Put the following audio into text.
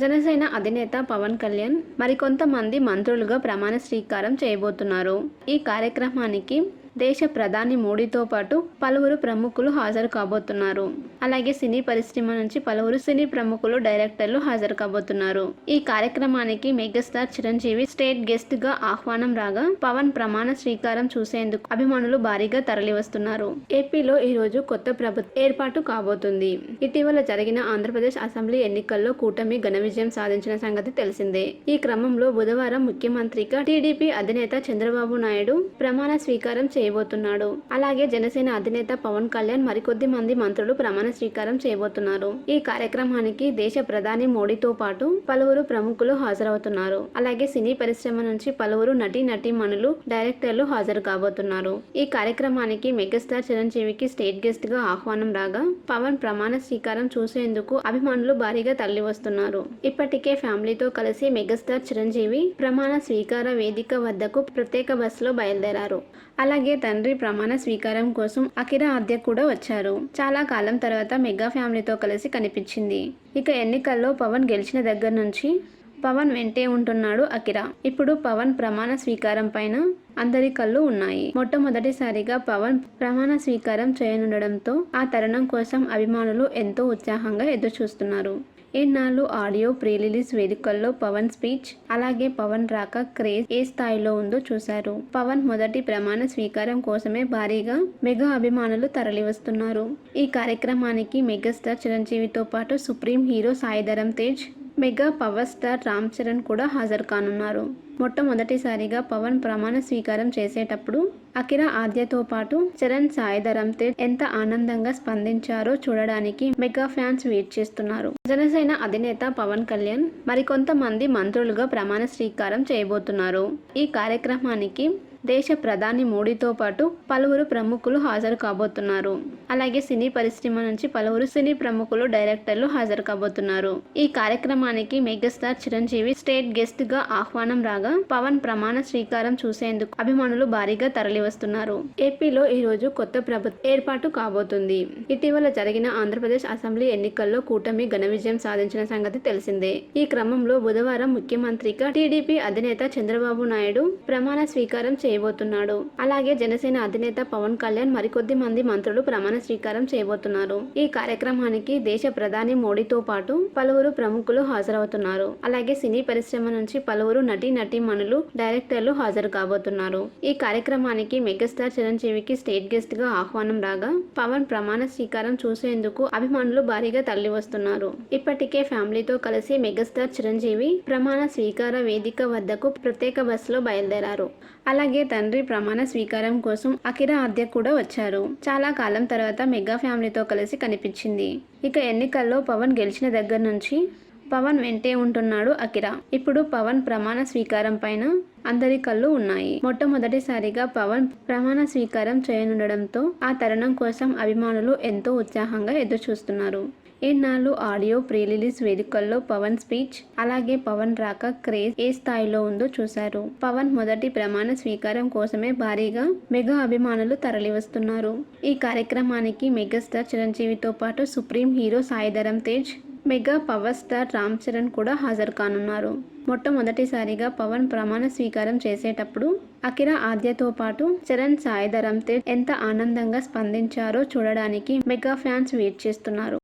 జనసేన అధినేత పవన్ కళ్యాణ్ మరికొంతమంది మంత్రులుగా ప్రమాణ స్వీకారం చేయబోతున్నారు. ఈ కార్యక్రమానికి దేశ ప్రధాని మోడీతో పాటు పలువురు ప్రముఖులు హాజరు కాబోతున్నారు. అలాగే సినీ పరిశ్రమ నుంచి పలువురు సినీ ప్రముఖులు డైరెక్టర్లు హాజరు కాబోతున్నారు. ఈ కార్యక్రమానికి మెగాస్టార్ చిరంజీవి స్టేట్ గెస్ట్గా ఆహ్వానం రాగా పవన్ ప్రమాణ స్వీకారం చూసేందుకు అభిమానులు భారీగా తరలివస్తున్నారు. ఏపీలో ఈ రోజు కొత్త ప్రభుత్వం ఏర్పాటు కాబోతుంది. ఇటీవల జరిగిన ఆంధ్రప్రదేశ్ అసెంబ్లీ ఎన్నికల్లో కూటమి ఘన విజయం సాధించిన సంగతి తెలిసిందే. ఈ క్రమంలో బుధవారం ముఖ్యమంత్రిగా టీడీపీ అధినేత చంద్రబాబు నాయుడు ప్రమాణ స్వీకారం చేయబోతున్నాడు. అలాగే జనసేన అధినేత పవన్ కళ్యాణ్ మరికొద్ది మంది మంత్రులు ప్రమాణ స్వీకారం చేయబోతున్నారు. ఈ కార్యక్రమానికి దేశ ప్రధాని మోడీతో పాటు పలువురు ప్రముఖులు హాజరవుతున్నారు. అలాగే సినీ పరిశ్రమ నుంచి పలువురు నటీ నటీమణులు డైరెక్టర్లు హాజరు కాబోతున్నారు. ఈ కార్యక్రమానికి మెగాస్టార్ చిరంజీవికి స్టేట్ గెస్ట్గా ఆహ్వానం రాగా పవన్ ప్రమాణ స్వీకారం చూసేందుకు అభిమానులు భారీగా తరలి వస్తున్నారు ఇప్పటికే ఫ్యామిలీతో కలిసి మెగాస్టార్ చిరంజీవి ప్రమాణ స్వీకార వేదిక వద్దకు ప్రత్యేక బస్సులో బయలుదేరారు. అలాగే తండ్రి ప్రమాణ స్వీకారం కోసం అఖిర ఆద్య కూడా వచ్చారు. చాలా కాలం తర్వాత మెగా ఫ్యామిలీతో కలిసి కనిపించింది. ఇక ఎన్నికల్లో పవన్ గెలిచిన దగ్గర నుంచి పవన్ వెంటే ఉంటున్నాడు అకిరా ఇప్పుడు పవన్ ప్రమాణ స్వీకారం పైన అందరి కళ్ళు ఉన్నాయి. మొట్టమొదటిసారిగా పవన్ ప్రమాణ స్వీకారం చేయనుండడంతో ఆ తరుణం కోసం అభిమానులు ఎంతో ఉత్సాహంగా ఎదురుచూస్తున్నారు. ఎన్నాళ్ళు ఆడియో ప్రీ రిలీజ్ వేదికల్లో పవన్ స్పీచ్ అలాగే పవన్ రాక క్రేజ్ ఏ స్థాయిలో ఉందో చూశారు. పవన్ మొదటి ప్రమాణ స్వీకారం కోసమే భారీగా మెగా అభిమానులు తరలివస్తున్నారు. ఈ కార్యక్రమానికి మెగాస్టార్ చిరంజీవితో పాటు supreme hero Sai Dharam Tej mega power star Ram Charan కూడా హాజరు కానున్నారు మొట్టమొదటిసారిగా పవన్ ప్రమాణ స్వీకారం చేసేటప్పుడు అకిరా ఆద్యతో పాటు చరణ్ సాయిధరమ్ తేజ్ ఎంత ఆనందంగా స్పందించారో చూడడానికి మెగా ఫ్యాన్స్ వెయిట్ చేస్తున్నారు. జనసేన అధినేత పవన్ కళ్యాణ్ మరికొంతమంది మంత్రులుగా ప్రమాణ స్వీకారం చేయబోతున్నారు. ఈ కార్యక్రమానికి దేశ ప్రధాని మోడీతో పాటు పలువురు ప్రముఖులు హాజరు కాబోతున్నారు. అలాగే సినీ పరిశ్రమ నుంచి పలువురు సినీ ప్రముఖులు డైరెక్టర్లు హాజరు కాబోతున్నారు. ఈ కార్యక్రమానికి మెగాస్టార్ చిరంజీవి స్టేట్ గెస్ట్గా ఆహ్వానం రాగా పవన్ ప్రమాణ స్వీకారం చూసేందుకు అభిమానులు భారీగా తరలివస్తున్నారు. ఏపీలో ఈ రోజు కొత్త ప్రభుత్వం ఏర్పాటు కాబోతుంది. ఇటీవల జరిగిన ఆంధ్రప్రదేశ్ అసెంబ్లీ ఎన్నికల్లో కూటమి ఘన విజయం సాధించిన సంగతి తెలిసిందే. ఈ క్రమంలో బుధవారం ముఖ్యమంత్రిగా టీడీపీ అధినేత చంద్రబాబు నాయుడు ప్రమాణ స్వీకారం చేయబోతున్నాడు. అలాగే జనసేన అధినేత పవన్ కళ్యాణ్ మరికొద్ది మంది మంత్రులు ప్రమాణ స్వీకారం చేయబోతున్నారు. ఈ కార్యక్రమానికి దేశ ప్రధాని మోడీతో పాటు పలువురు ప్రముఖులు హాజరవుతున్నారు. అలాగే సినీ పరిశ్రమ నుంచి పలువురు నటీ నటీమణులు డైరెక్టర్లు హాజరు కాబోతున్నారు. ఈ కార్యక్రమానికి మెగాస్టార్ చిరంజీవికి స్టేట్ గెస్ట్గా ఆహ్వానం రాగా పవన్ ప్రమాణ స్వీకారం చూసేందుకు అభిమానులు భారీగా తరలి వస్తున్నారు ఇప్పటికే ఫ్యామిలీతో కలిసి మెగాస్టార్ చిరంజీవి ప్రమాణ స్వీకార వేదిక వద్దకు ప్రత్యేక బస్సులో బయలుదేరారు. అలాగే తండ్రి ప్రమాణ స్వీకారం కోసం అఖిర ఆద్య కూడా వచ్చారు. చాలా కాలం తర్వాత మెగా ఫ్యామిలీతో కలిసి కనిపించింది. ఇక ఎన్నికల్లో పవన్ గెలిచిన దగ్గర నుంచి పవన్ వెంటే ఉంటున్నాడు అఖిర ఇప్పుడు పవన్ ప్రమాణ స్వీకారం పైన అందరి కళ్ళు ఉన్నాయి. మొట్టమొదటిసారిగా పవన్ ప్రమాణ స్వీకారం చేయనుండడంతో ఆ తరుణం కోసం అభిమానులు ఎంతో ఉత్సాహంగా ఎదురుచూస్తున్నారు. ఇన్నాళ్ళు ఆడియో ప్రీ రిలీజ్ వేదికల్లో పవన్ స్పీచ్ అలాగే పవన్ రాక క్రేజ్ ఏ స్థాయిలో ఉందో చూశారు. పవన్ మొదటి ప్రమాణ స్వీకారం కోసమే భారీగా మెగా అభిమానులు తరలివస్తున్నారు. ఈ కార్యక్రమానికి మెగాస్టార్ చిరంజీవితో పాటు supreme hero Sai Dharam Tej mega power star Ram Charan కూడా హాజరు కానున్నారు. మొట్టమొదటిసారిగా పవన్ ప్రమాణ స్వీకారం చేసేటప్పుడు అకిరా ఆద్యతో పాటు చరణ్ సాయిధరం తేజ్ ఎంత ఆనందంగా స్పందించారో చూడడానికి మెగా ఫ్యాన్స్ వెయిట్ చేస్తున్నారు.